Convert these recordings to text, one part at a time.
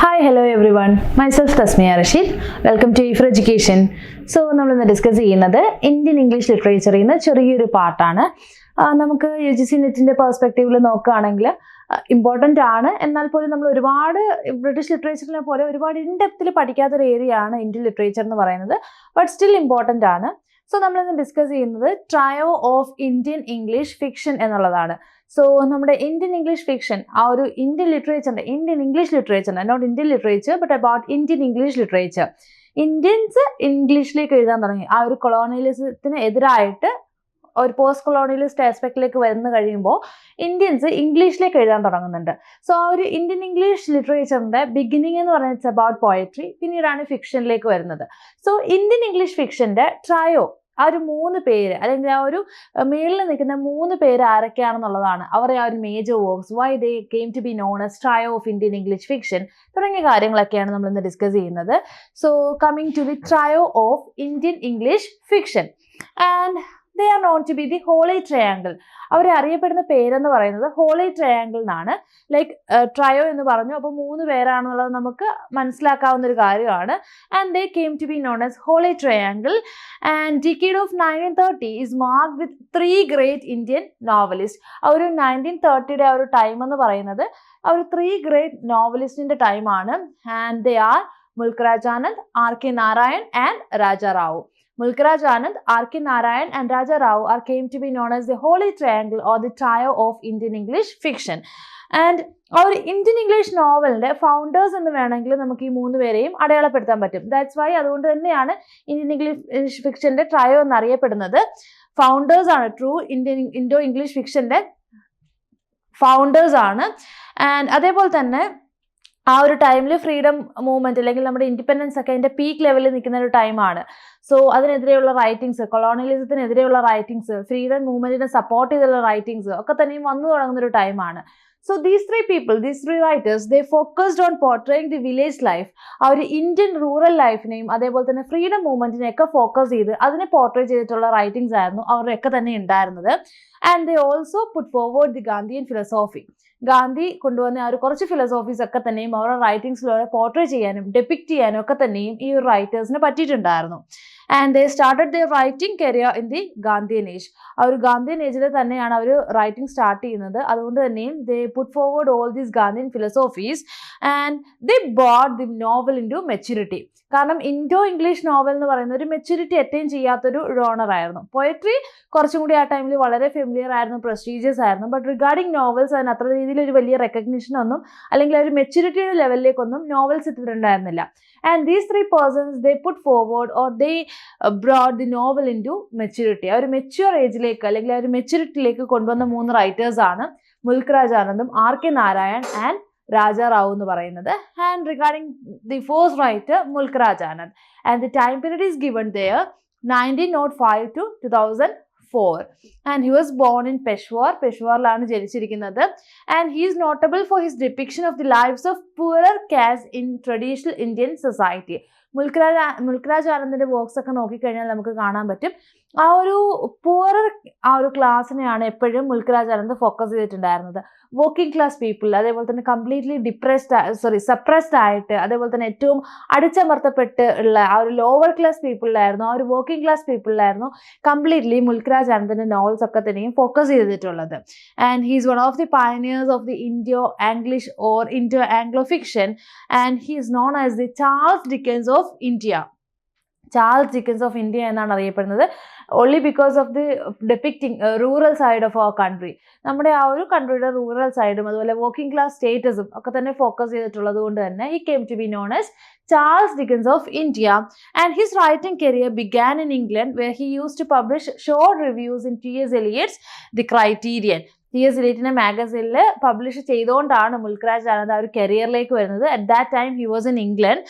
Hi hello everyone myself Thasmiya Rasheed welcome to ഇഫർ education so നമ്മൾ ഇന്ന് discuss ചെയ്യുന്നത് Indian English ലിറ്ററേച്ചറിൽ നിന്ന് ചെറിയൊരു പാർട്ടാണ് നമുക്ക് യു ജി സി നെറ്റിന്റെ പെർസ്പെക്റ്റീവിൽ നോക്കുകയാണെങ്കിൽ ഇമ്പോർട്ടന്റ് ആണ്. എന്നാൽ പോലും നമ്മൾ ഒരുപാട് ബ്രിട്ടീഷ് ലിറ്ററേച്ചറിനെ പോലെ ഒരുപാട് ഇൻഡെപ്തിൽ പഠിക്കാത്തൊരു ഏരിയ ആണ് ഇന്ത്യൻ ലിറ്ററേച്ചർ എന്ന് പറയുന്നത്. ബട്ട് സ്റ്റിൽ ഇമ്പോർട്ടന്റ് ആണ്. സോ നമ്മളിന്ന് ഡിസ്കസ് ചെയ്യുന്നത് trio of Indian English fiction എന്നുള്ളതാണ്. സോ നമ്മുടെ ഇന്ത്യൻ ഇംഗ്ലീഷ് ഫിക്ഷൻ ആ ഒരു ഇന്ത്യൻ ലിറ്ററേച്ചറിന്റെ ഇന്ത്യൻ ഇംഗ്ലീഷ് ലിറ്ററേച്ചറിന്റെ not Indian literature but about Indian English literature Indians ഇംഗ്ലീഷിലേക്ക് എഴുതാൻ തുടങ്ങി. ആ ഒരു കൊളോണിയലിസത്തിന് എതിരായിട്ട് ഒരു പോസ്റ്റ് കൊളോണിയലിസ്റ്റ് ആസ്പെക്റ്റിലേക്ക് വരുന്നു കഴിയുമ്പോൾ ഇന്ത്യൻസ് ഇംഗ്ലീഷിലേക്ക് എഴുതാൻ തുടങ്ങുന്നുണ്ട്. സോ ആ ഒരു ഇന്ത്യൻ ഇംഗ്ലീഷ് ലിറ്ററേച്ചറിന്റെ ബിഗിനിങ് എന്ന് പറയുന്നത് ഇറ്റ്സ് അബൌട്ട് പോയട്രി പിന്നീടാണ് ഫിക്ഷനിലേക്ക് വരുന്നത്. സോ ഇന്ത്യൻ ഇംഗ്ലീഷ് ഫിക്ഷന്റെ ട്രയോ ആ ഒരു മൂന്ന് പേര് അല്ലെങ്കിൽ ആ ഒരു മേളിൽ നിൽക്കുന്ന മൂന്ന് പേര് ആരൊക്കെയാണെന്നുള്ളതാണ്. അവരുടെ ആ ഒരു major works why they came to be known as trio of Indian English fiction തുടങ്ങിയ കാര്യങ്ങളൊക്കെയാണ് നമ്മൾ ഇന്ന് ഡിസ്കസ് ചെയ്യുന്നത്. So coming to the trio of Indian English fiction and they are known to be the holy triangle അവരെ അറിയപ്പെടുന്ന പേരെന്ന് പറയുന്നത് holy triangle എന്നാണ്. ലൈക്ക് ട്രയോ എന്ന് പറഞ്ഞു. അപ്പോൾ മൂന്ന് പേരാണെന്നുള്ളത് നമുക്ക് മനസ്സിലാക്കാവുന്ന ഒരു കാര്യമാണ്. And they came to be known as holy triangle and decade of nineteen thirty is mark with three great Indian novelist ആ ഒരു നയന്റീൻ തേർട്ടിയുടെ ആ ഒരു ടൈം എന്ന് പറയുന്നത് ആ ഒരു ത്രീ ഗ്രേറ്റ് നോവലിസ്റ്റിന്റെ ടൈമാണ് and they are Mulk Raj Anand R K Narayan and Raja Rao Mulkraj Anand, R.K. Narayan, and Raja Rao are came to be known as the Holy Triangle or the trio of Indian English fiction. And ആ ഒരു Indian English നോവലിന്റെ founders എന്ന് വേണമെങ്കിൽ നമുക്ക് ഈ മൂന്ന് പേരെയും അടയാളപ്പെടുത്താൻ പറ്റും ദാറ്റ്സ് വൈ അതുകൊണ്ട് തന്നെയാണ് ഇന്ത്യൻ ഇംഗ്ലീഷ് ഫിക്ഷന്റെ ട്രയോ എന്നറിയപ്പെടുന്നത് ഫൗണ്ടേഴ്സ് ആണ് ട്രൂ ഇന്ത്യൻ ഇൻഡോ ഇംഗ്ലീഷ് ഫിക്ഷന്റെ ഫൗണ്ടേഴ്സ് ആണ് ആൻഡ് അതേപോലെ തന്നെ ആ ഒരു ടൈമിൽ ഫ്രീഡം മൂവ്മെന്റ് അല്ലെങ്കിൽ നമ്മുടെ ഇൻഡിപെൻഡൻസ് ഒക്കെ അതിന്റെ പീക്ക് ലെവലിൽ നിൽക്കുന്ന ഒരു ടൈമാണ് സോ അതിനെതിരെയുള്ള റൈറ്റിംഗ്സ് കൊളോണിയലിസത്തിനെതിരെയുള്ള റൈറ്റിംഗ്സ് ഫ്രീഡം മൂവ്മെന്റിനെ സപ്പോർട്ട് ചെയ്തുള്ള റൈറ്റിംഗ്സ് ഒക്കെ തന്നെയും വന്നു തുടങ്ങുന്ന ഒരു ടൈമാണ് so these three people these three writers they focused on portraying the village life ആ ഒരു ഇന്ത്യൻ റൂറൽ ലൈഫിനെയും അതേപോലെ തന്നെ ഫ്രീഡം മൂവ്മെന്റിനെയൊക്കെ ഫോക്കസ് ചെയ്ത് അതിനെ പോർട്രേ ചെയ്തിട്ടുള്ള റൈറ്റിംഗ്സ് ആയിരുന്നു അവരുടെയൊക്കെ തന്നെ ഉണ്ടായിരുന്നത്. And they also put forward the Gandhian philosophy Gandhi കൊണ്ടുവന്ന ആ ഒരു കുറച്ച് ഫിലോസോഫീസ് ഒക്കെ തന്നെയും അവരുടെ റൈറ്റിംഗ്സിലൂടെ പോർട്രേ ചെയ്യാനും ഡെപ്പിക്റ്റ് ചെയ്യാനും ഒക്കെ തന്നെയും ഈ ഒരു റൈറ്റേഴ്സിന് പറ്റിയിട്ടുണ്ടായിരുന്നു. And they started the writing career in the Gandhian age ആ ഒരു ഗാന്ധിയൻ ഏജിൽ തന്നെയാണ് അവർ റൈറ്റിംഗ് സ്റ്റാർട്ട് ചെയ്യുന്നത്. അതുകൊണ്ട് തന്നെയും they put forward all these Gandhian philosophies and they brought the novel into maturity കാരണം ഇൻഡോ ഇംഗ്ലീഷ് നോവൽ എന്ന് പറയുന്ന ഒരു മെച്യൂരിറ്റി അറ്റൈൻ ചെയ്യാത്തൊരു ജോണർ ആയിരുന്നു. പോയട്രി കുറച്ചും കൂടി ആ ടൈമിൽ വളരെ ഫെമിലിയർ ആയിരുന്നു പ്രസ്റ്റീജിയസ് ആയിരുന്നു. ബട്ട് റിഗാർഡിങ് നോവൽസ് അതിന് അത്ര രീതിയിൽ ഒരു വലിയ റെക്കഗ്നിഷൻ ഒന്നും അല്ലെങ്കിൽ ഒരു മെച്യൂരിറ്റിയുടെ ലെവലിലേക്കൊന്നും novels ഇട്ടിട്ടുണ്ടായിരുന്നില്ല. And these three persons they put forward or they brought the novel into maturity ആ ഒരു മെച്യൂർ ഏജിലേക്ക് അല്ലെങ്കിൽ ഒരു മെച്യൂരിറ്റിയിലേക്ക് കൊണ്ടുവന്ന മൂന്ന് റൈറ്റേഴ്സ് ആണ് മുൽക്കരാജ് ആനന്ദും R K Narayan and Raja Rao എന്ന് പറയുന്നത്. And regarding the first writer മുൽക്കരാജ് Anand and the time period is given there nineteen not five to two thousand four and he was born in Peshawar പെഷ്വാറിലാണ് ജനിച്ചിരിക്കുന്നത്. And he is notable for his depiction of the lives of poor castes in traditional Indian society Mulkraj മുൽക്കരാജ് ആനന്ദിന്റെ works ഒക്കെ നോക്കിക്കഴിഞ്ഞാൽ നമുക്ക് കാണാൻ പറ്റും. ആ ഒരു പുവറർ ആ ഒരു ക്ലാസ്സിനെയാണ് എപ്പോഴും മുൽക്കരാജ് ആനന്ദ് ഫോക്കസ് ചെയ്തിട്ടുണ്ടായിരുന്നത്. വർക്കിംഗ് ക്ലാസ് പീപ്പിൾ അതേപോലെ തന്നെ കംപ്ലീറ്റ്ലി ഡിപ്രസ്ഡ് സോറി സപ്രസ്ഡ് ആയിട്ട് അതേപോലെ തന്നെ ഏറ്റവും അടിച്ചമർത്തപ്പെട്ട് ഉള്ള ആ ഒരു ലോവർ ക്ലാസ് പീപ്പിളിലായിരുന്നു ആ ഒരു വർക്കിംഗ് ക്ലാസ് പീപ്പിളിലായിരുന്നു കംപ്ലീറ്റ്ലി മുൽക്കരാജ് ആനന്ദിന്റെ നോവൽസ് ഒക്കെ തന്നെയും ഫോക്കസ് ചെയ്തിട്ടുള്ളത്. And he's one of the pioneers of the Indo ആംഗ്ലിഷ് or Indo Anglo fiction and he's is known as the Charles Dickens of India Charles Dickens of India എന്നാണ് അറിയപ്പെടുന്നത്. Only because of the depicting rural side of our country നമ്മുടെ ആ ഒരു കൺട്രിയുടെ rural സൈഡും അതുപോലെ working class സ്റ്റേറ്റസും ഒക്കെ തന്നെ focus ചെയ്തിട്ടുള്ളത് കൊണ്ട് തന്നെ he came to be known as Charles Dickens of India and his writing career began in England where he use to publish short reviews in T S Eliot's the Criterion T S ലീറ്റിനെ മാഗസീനിൽ publish ചെയ്തുകൊണ്ടാണ് മുൽക്കരാജ് ആനന്ദ് ആ ഒരു കരിയറിലേക്ക് വരുന്നത്. At that time he was in England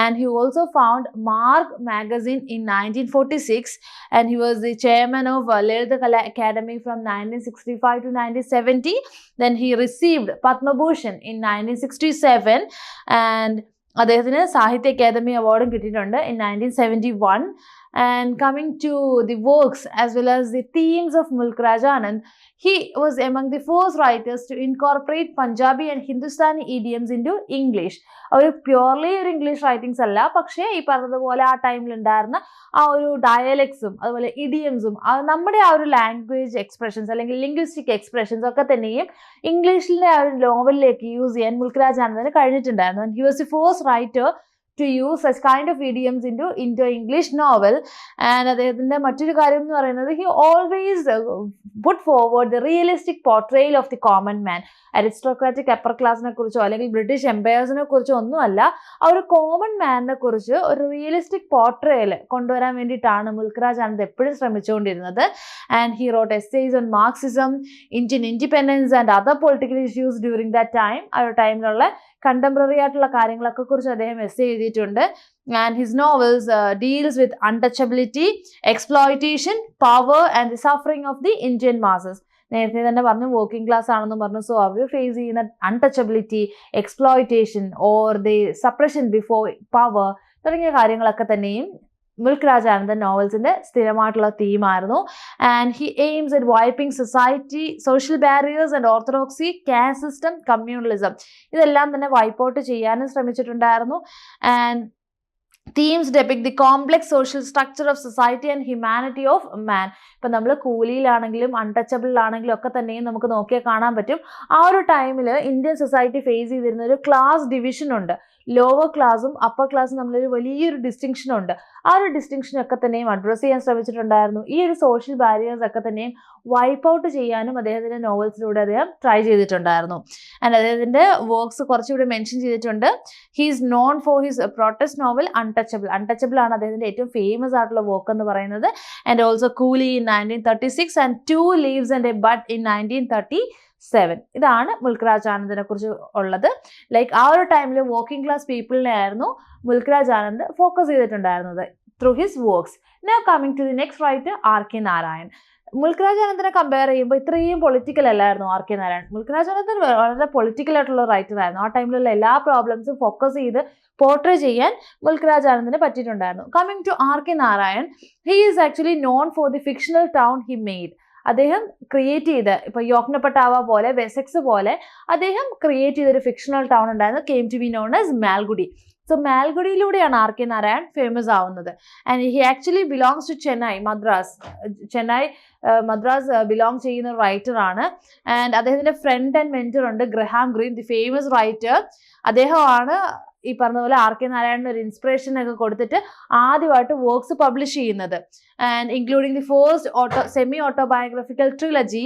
and he also found Marg magazine in nineteen forty six and he was the chairman of ലളിത കല Akademi from nineteen sixty five to nineteen seventy then he received Padma Bhushan in nineteen sixty seven and അദ്ദേഹത്തിന് സാഹിത്യ അക്കാദമി അവാർഡും കിട്ടിയിട്ടുണ്ട് in nineteen seventy one And coming to the works as well as the themes of Mulk Rajanand, he was among the first writers to incorporate Punjabi and Hindustani idioms into English. അവർ purely ഒരു English writings അല്ല പക്ഷേ ഈ പറഞ്ഞതുപോലെ ആ ടൈമിൽ ഉണ്ടായിരുന്ന ആ ഒരു ഡയലക്ട്സും അതുപോലെ ഇഡിയംസും നമ്മുടെ ആ ഒരു ലാംഗ്വേജ് എക്സ്പ്രഷൻസ് അല്ലെങ്കിൽ ലിംഗ്വിസ്റ്റിക് എക്സ്പ്രഷൻസ് ഒക്കെ തന്നെയും ഇംഗ്ലീഷിലെ ആ ഒരു നോവലിലേക്ക് യൂസ് ചെയ്യാൻ Mulkraj ആനന്ദിന് കഴിഞ്ഞിട്ടുണ്ടായിരുന്നു he was the first writer to use such kind of idioms in to in to English novel and അദ്ദേഹത്തിന്റെ മറ്റൊരു കാര്യം എന്ന് പറയുന്നത് he always put forward the realistic portrayal of the common man aristocratic upper ക്ലാസിനെ കുറിച്ചോ അല്ലെങ്കിൽ British എംപയേഴ്സിനെ കുറിച്ചോ ഒന്നുമല്ല ആ ഒരു കോമൺ മാനിനെ കുറിച്ച് ഒരു റിയലിസ്റ്റിക് പോർട്രെയിൽ കൊണ്ടുവരാൻ വേണ്ടിയിട്ടാണ് മുൽക്രാജ് ആനന്ദ് എപ്പോഴും ശ്രമിച്ചുകൊണ്ടിരുന്നത്. And he wrote essays on Marxism Indian independence and other political issues during that time ആ ഒരു ടൈമിലുള്ള കണ്ടംപററി ആയിട്ടുള്ള കാര്യങ്ങളൊക്കെ കുറിച്ച് അദ്ദേഹം എസ് എഴുതിയിട്ടുണ്ട്. And his novels deals with untouchability exploitation power and the suffering of the Indian masses നേരത്തെ തന്നെ പറഞ്ഞു വർക്കിംഗ് ക്ലാസ് ആണെന്ന് പറഞ്ഞു. സോ അവർ ഫേസ് ചെയ്യുന്ന untouchability exploitation or the suppression before power തുടങ്ങിയ കാര്യങ്ങളൊക്കെ തന്നെയും മുൽക്ക് രാജാനന്ദൻ നോവൽസിന്റെ സ്ഥിരമായിട്ടുള്ള തീമായിരുന്നു and he aims at wiping society social barriers and orthodoxy caste system communalism ഇതെല്ലാം തന്നെ വൈപ്പ് ഔട്ട് ചെയ്യാനും ശ്രമിച്ചിട്ടുണ്ടായിരുന്നു. And themes depict the complex social structure of society and humanity of man ഇപ്പം നമ്മൾ കൂലിയിലാണെങ്കിലും അൺടച്ചബിളിലാണെങ്കിലും ഒക്കെ തന്നെയും നമുക്ക് നോക്കിയാൽ കാണാൻ പറ്റും. ആ ഒരു ടൈമിൽ ഇന്ത്യൻ സൊസൈറ്റി ഫേസ് ചെയ്തിരുന്ന ഒരു ക്ലാസ് ഡിവിഷൻ ഉണ്ട്. ലോവർ ക്ലാസും അപ്പർ ക്ലാസ്സും തമ്മിലൊരു വലിയൊരു ഡിസ്റ്റിങ്ഷൻ ഉണ്ട്. ആ ഒരു ഡിസ്റ്റിങ്ഷൻ ഒക്കെ തന്നെയും അഡ്രസ്സ് ചെയ്യാൻ ശ്രമിച്ചിട്ടുണ്ടായിരുന്നു. ഈ ഒരു സോഷ്യൽ ബാരിയേഴ്സ് ഒക്കെ തന്നെയും വൈപ്പ് ഔട്ട് ചെയ്യാനും അദ്ദേഹത്തിന്റെ നോവൽസിലൂടെ അദ്ദേഹം ട്രൈ ചെയ്തിട്ടുണ്ടായിരുന്നു. ആൻഡ് അദ്ദേഹത്തിന്റെ വർക്ക്സ് കുറച്ചുകൂടി മെൻഷൻ ചെയ്തിട്ടുണ്ട്. He is known for his protest novel untouchable untouchable ആണ് അദ്ദേഹത്തിന്റെ ഏറ്റവും ഫേമസ് ആയിട്ടുള്ള വർക്ക് എന്ന് പറയുന്നത്. And also coolie in nineteen thirty six and two leaves and a bud in nineteen thirty seven ഇതാണ് മുൽക്രാജ് ആനന്ദിനെ കുറിച്ച് ഉള്ളത്. ലൈക്ക് ആ ഒരു ടൈമിൽ വർക്കിംഗ് ക്ലാസ് പീപ്പിളിനെ ആയിരുന്നു മുൽക്രാജ് ആനന്ദ് ഫോക്കസ് ചെയ്തിട്ടുണ്ടായിരുന്നത് through his works no coming to the next right R K Narayan Mulkraj അനന്തനെ compare ചെയ്യുമ്പോൾ ഇത്രയും പൊളിറ്റിക്കൽ അല്ലായിരുന്നു ആർ കെ നാരായൺ മുൽക്രാജ് അനന്തൻ വളരെ പൊളിറ്റിക്കൽ ആയിട്ടുള്ള റൈറ്റർ ആയിരുന്നു. ആ ടൈമിലുള്ള എല്ലാ പ്രോബ്ലംസും ഫോക്കസ് ചെയ്ത് പോർട്രേ ചെയ്യാൻ മുൽക്രാജ് ആനന്ദിന് പറ്റിയിട്ടുണ്ടായിരുന്നു. Coming to R K Narayan he is actually known for the fictional town he made അദ്ദേഹം ക്രിയേറ്റ് ചെയ്ത് ഇപ്പൊ യോഗ്നപ്പെട്ടാവ പോലെ വെസെക്സ് പോലെ അദ്ദേഹം ക്രിയേറ്റ് ചെയ്തൊരു ഫിക്ഷണൽ ടൗൺ ഉണ്ടായിരുന്നു came to be known as Malgudi so മാൽഗുഡിയിലൂടെയാണ് ആർ കെ നാരായൺ ഫേമസ് ആവുന്നത്. And he actually belongs to Chennai Madras Chennai Madras belong ചെയ്യുന്ന റൈറ്റർ ആണ്. ആൻഡ് അദ്ദേഹത്തിന്റെ ഫ്രണ്ട് ആൻഡ് മെന്റർ ഉണ്ട് Graham Greene the famous writer അദ്ദേഹമാണ് ഈ പറഞ്ഞ പോലെ ആർ കെ നാരായണൻ ഒരു ഇൻസ്പിറേഷൻ ഒക്കെ കൊടുത്തിട്ട് ആദ്യമായിട്ട് വർക്ക്സ് പബ്ലിഷ് ചെയ്യുന്നത്. And including the first auto semi autobiographical trilogy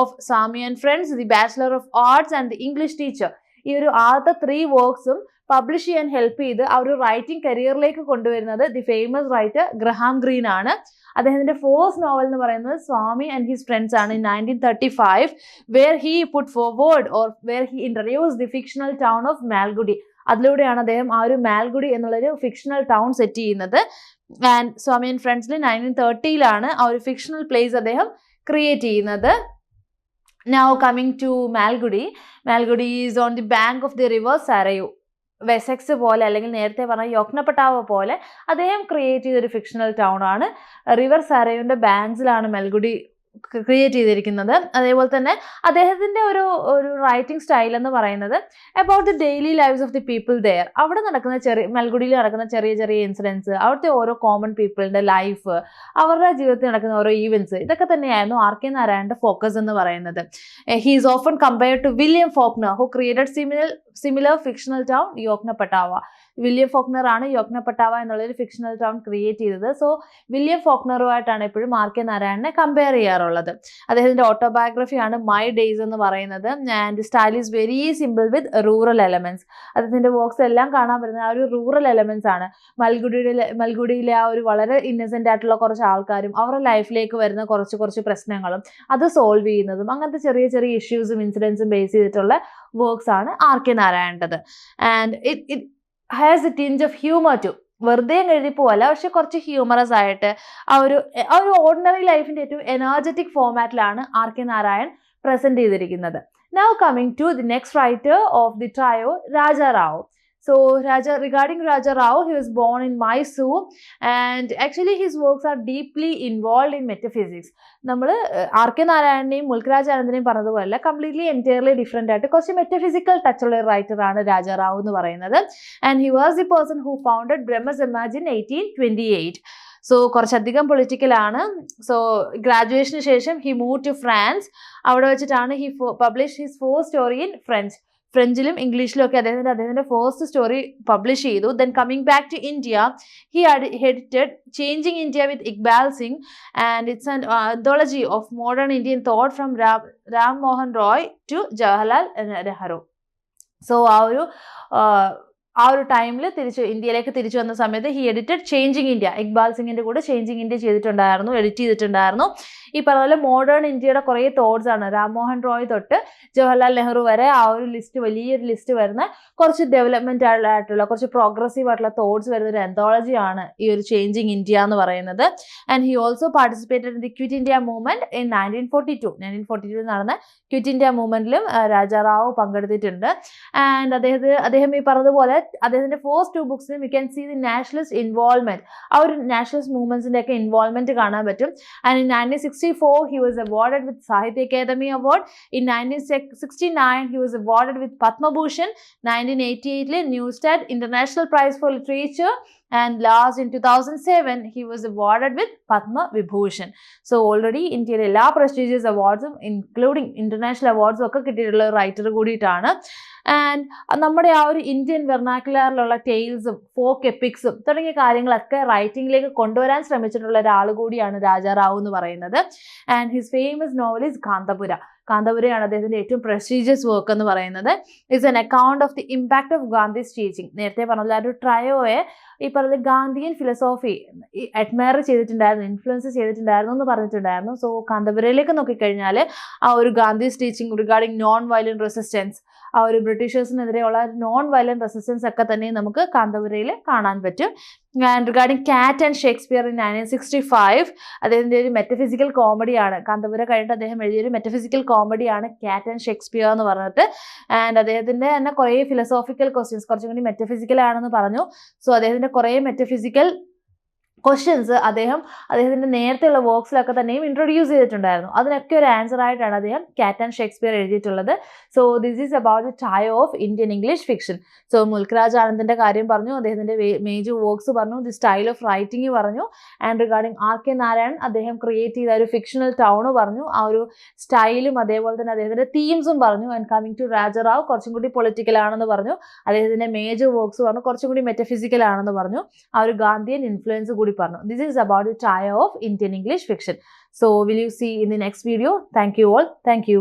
of Swami and friends the bachelor of arts and the English teacher ഈ ഒരു ആദ്യത്തെ ത്രീ വർക്ക്സും പബ്ലിഷ് ചെയ്യാൻ ഹെൽപ്പ് ചെയ്ത് ആ ഒരു റൈറ്റിംഗ് കരിയറിലേക്ക് കൊണ്ടുവരുന്നത് the famous writer Graham Greene ആണ്. അദ്ദേഹത്തിന്റെ ഫോഴ്സ് നോവൽ എന്ന് പറയുന്നത് സ്വാമി ആൻഡ് ഹിസ് ഫ്രണ്ട്സ് ആണ് nineteen thirty five where he put forward or where he introduce the fictional town of Malgudi അതിലൂടെയാണ് അദ്ദേഹം ആ ഒരു മാൽഗുഡി എന്നുള്ളൊരു ഫിക്ഷണൽ ടൗൺ സെറ്റ് ചെയ്യുന്നത്. ആൻഡ് സ്വാമി ആൻഡ് ഫ്രണ്ട്സിൽ നയന്റീൻ തേർട്ടിയിലാണ് ആ ഒരു ഫിക്ഷണൽ പ്ലേസ് അദ്ദേഹം ക്രിയേറ്റ് ചെയ്യുന്നത്. Now coming to Malgudi Malgudi is on the bank of the river Sarayu Wessex പോലെ അല്ലെങ്കിൽ നേരത്തെ പറഞ്ഞ യോഗ്നപ്പട്ടാവ പോലെ അദ്ദേഹം ക്രിയേറ്റ് ചെയ്തൊരു ഫിക്ഷണൽ ടൗൺ ആണ്. റിവർ സരയുവിന്റെ ബാങ്ക്സിലാണ് മെൽഗുഡി ക്രിയേറ്റ് ചെയ്തിരിക്കുന്നത്. അതേപോലെ തന്നെ അദ്ദേഹത്തിന്റെ ഒരു ഒരു റൈറ്റിംഗ് സ്റ്റൈൽ എന്ന് പറയുന്നത് about the daily lifes of the people there അവിടെ നടക്കുന്ന ചെറിയ മെൽഗുഡിയിൽ നടക്കുന്ന ചെറിയ ചെറിയ ഇൻസിഡൻസ് അവിടുത്തെ ഓരോ കോമൺ പീപ്പിളിന്റെ ലൈഫ് അവരുടെ ജീവിതത്തിൽ നടക്കുന്ന ഓരോ ഈവൻസ് ഇതൊക്കെ തന്നെയായിരുന്നു ആർ കെ നാരായണന്റെ ഫോക്കസ് എന്ന് പറയുന്നത്. He is often compared to William Faulkner who created similar similar fictional town Yoknapatawpha William Faulkner ആണ് യോഗ്ന പട്ടാവ എന്നുള്ളൊരു ഫിക്ഷണൽ ടൗൺ ക്രിയേറ്റ് ചെയ്തത്. സോ വില്യം ഫോക്നറുമായിട്ടാണ് എപ്പോഴും ആർ കെ നാരായണനെ കമ്പയർ ചെയ്യാറുള്ളത്. അദ്ദേഹത്തിന്റെ ഓട്ടോബയോഗ്രഫിയാണ് മൈ ഡേയ്സ് എന്ന് പറയുന്നത്. And style is very simple with rural elements അദ്ദേഹത്തിന്റെ വർക്ക്സ് എല്ലാം കാണാൻ പറ്റുന്ന ആ ഒരു റൂറൽ എലമെന്റ്സ് ആണ്. മൽഗുഡിയിലെ മൽഗുഡിയിലെ ആ ഒരു വളരെ ഇന്നസെന്റ് ആയിട്ടുള്ള കുറച്ച് ആൾക്കാരും അവരുടെ ലൈഫിലേക്ക് വരുന്ന കുറച്ച് കുറച്ച് പ്രശ്നങ്ങളും അത് സോൾവ് ചെയ്യുന്നതും അങ്ങനത്തെ ചെറിയ ചെറിയ ഇഷ്യൂസും ഇൻസിഡൻസും ബേസ് ചെയ്തിട്ടുള്ള വർക്ക്സ് ആണ് R K നാരായണന്റെത്. And it it has a tinge of humour to വെറുതെ എഴുതി പോവല്ല പക്ഷെ കുറച്ച് ഹ്യൂമറസ് ആയിട്ട് ആ ഒരു ആ ഒരു ഓർഡിനറി ലൈഫിന്റെ ഏറ്റവും എനർജറ്റിക് ഫോമാറ്റിലാണ് ആർ കെ നാരായൺ പ്രസന്റ് ചെയ്തിരിക്കുന്നത്. Now coming to the next writer of the trio Raja Rao So, Raja, regarding Raja Rao, he was born in Mysore, and actually his works are deeply involved in metaphysics. നമ്മൾ R K നാരായണനെയും മുൽക്കരാജ് ആനന്ദിനെയും പറഞ്ഞതുപോലെ completely entirely different ആയിട്ട് കുറച്ച് metaphysical ടച്ചുള്ള ഒരു റൈറ്ററാണ് രാജാറാവു എന്ന് പറയുന്നത്. And he was the person who founded Brahmo Samaj in eighteen twenty eight so കുറച്ചധികം പൊളിറ്റിക്കലാണ് സോ ഗ്രാജുവേഷന് ശേഷം ഹി മൂവ് ടു ഫ്രാൻസ് അവിടെ വെച്ചിട്ടാണ് he publish his for story in French ഫ്രഞ്ചിലും ഇംഗ്ലീഷിലും ഒക്കെ അദ്ദേഹത്തിന്റെ അദ്ദേഹത്തിന്റെ ഫസ്റ്റ് സ്റ്റോറി പബ്ലിഷ് ചെയ്തു. Then coming back to India he edited changing India with Iqbal Singh and it's an anthology of modern Indian thought from Ram Ram Mohan Roy to Jawaharlal Nehru so ആ ഒരു ആ, ഒരു ടൈമിൽ തിരിച്ചു ഇന്ത്യയിലേക്ക് തിരിച്ചു വന്ന സമയത്ത് he edited changing India Iqbal സിംഗിന്റെ കൂടെ ചേഞ്ചിങ് ഇന്ത്യ ചെയ്തിട്ടുണ്ടായിരുന്നു എഡിറ്റ് ചെയ്തിട്ടുണ്ടായിരുന്നു. ഈ പറഞ്ഞ പോലെ മോഡേൺ ഇന്ത്യയുടെ കുറേ തോട്ട്സ് ആണ്. രാംമോഹൻ റോയ് തൊട്ട് ജവഹർലാൽ നെഹ്റു വരെ ആ ഒരു ലിസ്റ്റ് വലിയൊരു ലിസ്റ്റ് വരുന്ന കുറച്ച് ഡെവലപ്മെന്റ് ആയിട്ടുള്ള കുറച്ച് പ്രോഗ്രസീവ് ആയിട്ടുള്ള തോട്ട്സ് വരുന്ന ഒരു എന്തോളജി ആണ് ഈ ഒരു ചേഞ്ചിങ് ഇന്ത്യ എന്ന് പറയുന്നത്. And he also participated in the quit India movement in nineteen forty to nineteen forty two നടന്ന ക്വിറ്റ് ഇന്ത്യ മൂവ്മെന്റിലും രാജാറാവു പങ്കെടുത്തിട്ടുണ്ട്. ആൻഡ് അദ്ദേഹത്തെ അദ്ദേഹം ഈ പറഞ്ഞതുപോലെ അദ്ദേഹത്തിന്റെ ഫസ്റ്റ് ടു ബുക്സിലും you can see the nationalist involvement ആ ഒരു നാഷണലിസ്റ്റ് മൂവ്മെന്റ്സിന്റെ ഒക്കെ ഇൻവോൾവ്മെന്റ് കാണാൻ പറ്റും. And in nineteen sixty four he was awarded with Sahitya Akademi award in nineteen sixty nine he was awarded with Padma Bhushan nineteen eighty എയ്റ്റിലെ Neustadt international prize for literature and last in two thousand seven he was awarded with Padma Vibhushan so already ഇന്ത്യയിലെ എല്ലാ prestigious അവാർഡ്സും including international അവാർഡ്സും ഒക്കെ കിട്ടിയിട്ടുള്ള writer കൂടിയിട്ടാണ്. And നമ്മുടെ ആ ഒരു ഇന്ത്യൻ വെർണാക്കുലറിലുള്ള ടെയിൽസും ഫോക്ക് എപ്പിക്സും തുടങ്ങിയ കാര്യങ്ങളൊക്കെ റൈറ്റിംഗിലേക്ക് കൊണ്ടുവരാൻ ശ്രമിച്ചിട്ടുള്ള ഒരാൾ കൂടിയാണ് രാജാറാവു എന്ന് പറയുന്നത്. And his famous novel is Kanthapura കാന്തപുരയാണ് അദ്ദേഹത്തിന്റെ ഏറ്റവും പ്രസ്റ്റീജിയസ് വർക്ക് എന്ന് പറയുന്നത്. It's an account of the impact of Gandhi's teaching നേരത്തെ പറഞ്ഞത് ആ ഒരു ട്രയോയെ ഈ പറഞ്ഞ ഗാന്ധിയൻ ഫിലോസോഫി അഡ്മയർ ചെയ്തിട്ടുണ്ടായിരുന്നു ഇൻഫ്ലുവൻസ് ചെയ്തിട്ടുണ്ടായിരുന്നു എന്ന് പറഞ്ഞിട്ടുണ്ടായിരുന്നു. സോ കാന്തപുരയിലേക്ക് നോക്കിക്കഴിഞ്ഞാൽ ആ ഒരു Gandhi's teaching regarding non violent resistance ആ ഒരു ബ്രിട്ടീഷേഴ്സിനെതിരെയുള്ള നോൺ വയലന്റ് റെസിസ്റ്റൻസ് ഒക്കെ തന്നെ നമുക്ക് കാന്തപുരയിൽ കാണാൻ പറ്റും. And regarding cat and Shakespeare in nineteen sixty five അദ്ദേഹത്തിന്റെ ഒരു മെറ്റഫിസിക്കൽ കോമഡിയാണ് കാന്തപുര കഴിഞ്ഞിട്ട് അദ്ദേഹം എഴുതിയൊരു മെറ്റഫിസിക്കൽ കോമഡിയാണ് കാറ്റ് ആൻഡ് ഷേക്സ്പിയർ എന്ന് പറഞ്ഞിട്ട്. ആൻഡ് അദ്ദേഹത്തിന്റെ തന്നെ കുറേ ഫിലോസോഫിക്കൽ ക്വസ്റ്റ്യൻസ് കുറച്ചും കൂടി മെറ്റഫിസിക്കൽ ആണെന്ന് പറഞ്ഞു. സോ അദ്ദേഹത്തിന്റെ കുറേ മെറ്റഫിസിക്കൽ ക്വസ്റ്റ്യൻസ് അദ്ദേഹം അദ്ദേഹത്തിന്റെ നേരത്തെയുള്ള വർക്ക്സിലൊക്കെ തന്നെയും ഇൻട്രൊഡ്യൂസ് ചെയ്തിട്ടുണ്ടായിരുന്നു. അതിനൊക്കെ ഒരു ആൻസർ ആയിട്ടാണ് അദ്ദേഹം കാറ്റ് ആൻഡ് ഷേക്സ്പിയർ എഴുതിയിട്ടുള്ളത്. So this is about the tie of Indian English fiction so Mulkraj ആനന്ദിന്റെ കാര്യം പറഞ്ഞു അദ്ദേഹത്തിന്റെ മേജർ വർക്ക്സ് പറഞ്ഞു ദി സ്റ്റൈൽ ഓഫ് റൈറ്റിംഗ് പറഞ്ഞു and regarding R K Narayan അദ്ദേഹം ക്രിയേറ്റ് ചെയ്ത ഒരു ഫിക്ഷണൽ ടൗണ് പറഞ്ഞു. ആ ഒരു സ്റ്റൈലും അതേപോലെ തന്നെ അദ്ദേഹത്തിന്റെ തീംസും പറഞ്ഞു. ആൻഡ് കമ്മിങ് ടു രാജറാവ് കുറച്ചും കൂടി പൊളിറ്റിക്കൽ ആണെന്ന് പറഞ്ഞു. അദ്ദേഹത്തിന്റെ മേജർ വർക്ക്സ് പറഞ്ഞു കുറച്ചും കൂടി മെറ്റഫിസിക്കൽ ആണെന്ന് പറഞ്ഞു. ആ ഒരു ഗാന്ധിയൻ ഇൻഫ്ലുവൻസ് കൂടി പറഞ്ഞു this is about the tie of Indian English fiction so will you see in the next video thank you all thank you